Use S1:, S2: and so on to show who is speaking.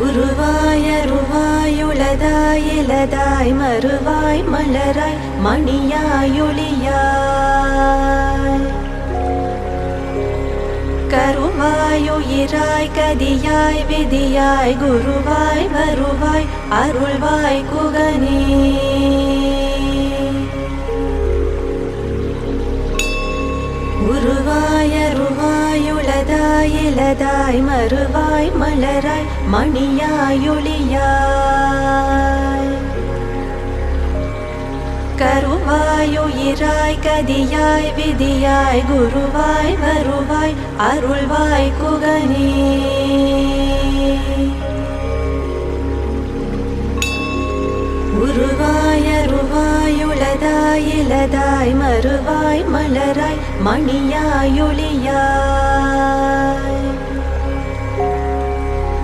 S1: உருவாயருவாயுளதாய் இலதாய் மறுவாய் மலராய் மணியாய் கருவாயுயிராய் கதியாய் விதியாய் குருவாய் வருவாய் அருள்வாய் குகனே. உருவாய் மலதாய் மறுவாய் மலராய் மணியாய் கருவாயுயிராய் கதியாய் விதியாய் குருவாய் வருவாய் அருள்வாய் குகனே. உருவாய் அருவாய் இலதாய் மறுவாய் மலராய் மணியாய்